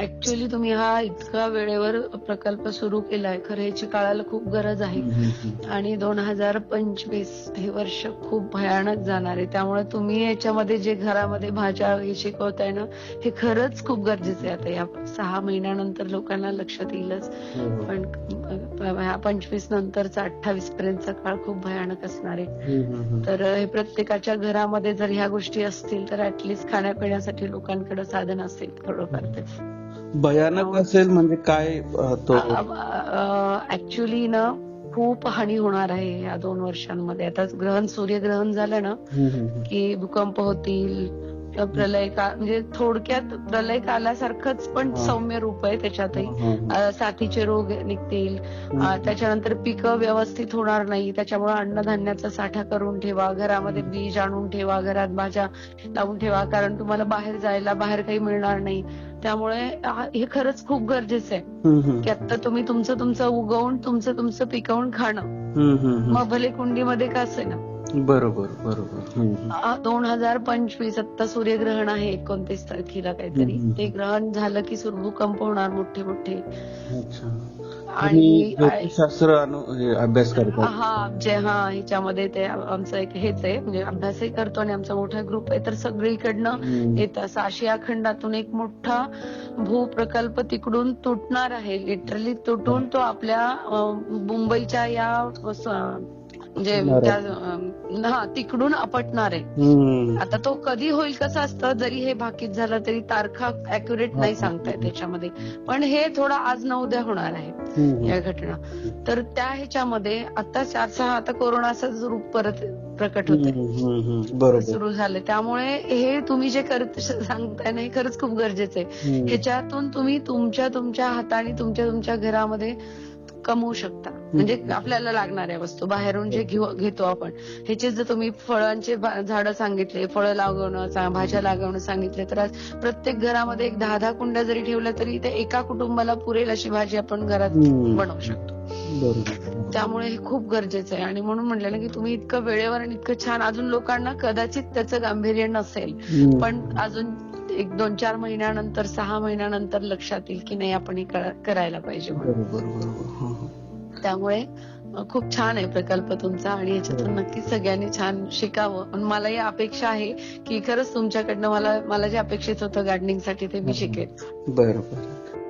Actually तुम्ही हा इतका वेळेवर प्रकल्प सुरू केलाय. खरं याची काळाला खूप गरज आहे. आणि दोन हजार पंचवीस हे वर्ष खूप भयानक जाणार आहे. त्यामुळे तुम्ही याच्यामध्ये जे घरामध्ये भाज्या हे शिकवताय ना हे खरंच खूप गरजेचं आहे. आता या सहा महिन्यानंतर लोकांना लक्षात येईलच. पण अं, ह्या पंचवीस नंतरचा अठ्ठावीस पर्यंतचा काळ खूप भयानक असणार आहे. तर हे प्रत्येकाच्या घरामध्ये जर ह्या गोष्टी असतील तर ऍटलिस्ट खाण्यापिण्यासाठी लोकांकडे साधन असेल थोडंफार भयानक असेल म्हणजे काय तो? ऍक्च्युली ना खूप हानी होणार आहे या दोन वर्षांमध्ये. आता ग्रहण सूर्यग्रहण झालं ना की भूकंप होतील प्रलय का म्हणजे थोडक्यात प्रलय कालासारखंच पण. सौम्य रूप आहे त्याच्यातही. साथीचे रोग निघतील. त्याच्यानंतर पिकं व्यवस्थित होणार नाही. त्याच्यामुळे अन्नधान्याचा साठा करून ठेवा घरामध्ये बीज आणून ठेवा घरात भाज्या लावून ठेवा. कारण तुम्हाला बाहेर जायला बाहेर काही मिळणार नाही. त्यामुळे हा- खरंच खूप गरजेचं आहे. की आता तुम्ही तुमचं तुमचं उगवून तुमचं तुमचं पिकवून खाणं. मग भले कुंडीमध्ये का असेना. बरोबर बरोबर. हम्म. दोन हजार पंचवीस आत्ता सूर्यग्रहण आहे एकोणतीस तारखेला काहीतरी. ते ग्रहण झालं की सुर- भूकंप होणार मोठे मोठे. अच्छा. आणि ज्योतिषशास्त्र हे अभ्यास करतात. हा जे हा ह्याच्यामध्ये ते आमचं एक हेच आहे म्हणजे अभ्यासही करतो आणि आमचा मोठा ग्रुप आहे. तर सगळीकडनं हम्म. येत. असं आशिया खंडातून एक मोठा भूप्रकल्प तिकडून तुटणार आहे. लिटरली तुटून तो आपल्या मुंबईच्या या म्हणजे त्या हा तिकडून आपटणार आहे. आता तो कधी होईल कसं असतं जरी हे भाकीत झालं तरी तारखा अॅक्युरेट नाही सांगता येत त्याच्यामध्ये. पण हे थोडं आज न उद्या होणार आहे. या घटना. तर त्या ह्याच्यामध्ये आता चार सहा आता कोरोनाचं रूप परत प्रकट होत सुरू झालं त्यामुळे हे तुम्ही जे करत सांगताय ना हे खरंच खूप गरजेचं आहे. ह्याच्यातून तुम्ही तुमच्या तुमच्या हाताने तुमच्या तुमच्या घरामध्ये कमवू शकता. म्हणजे आपल्याला लागणाऱ्या वस्तू. बाहेरून जे घेतो आपण ह्याचे जर तुम्ही फळांचे झाडं सांगितले फळं लावणं चा- भाज्या लागवणं सांगितले तर आज प्रत्येक घरामध्ये एक दहा दहा कुंड्या जरी ठेवल्या तरी ते एका कुटुंबाला पुरेल अशी भाजी आपण घरात. बनवू शकतो. त्यामुळे हे खूप गरजेचं आहे. आणि म्हणून म्हटलं ना की तुम्ही इतकं वेळेवर आणि इतकं छान अजून लोकांना कदाचित त्याचं गांभीर्य नसेल. पण अजून एक दोन चार महिन्यानंतर सहा महिन्यानंतर लक्षात येईल की नाही आपण हे करा- करायला पाहिजे म्हणून. बरोबर बरोबर हं, हं. त्यामुळे खूप छान आहे प्रकल्प तुमचा आणि याच्यातून नक्कीच सगळ्यांनी छान शिकावं. पण मला ही अपेक्षा आहे की खरंच तुमच्याकडनं मला मला जे अपेक्षित होतं गार्डनिंगसाठी ते मी शिकेन. बरं बरं.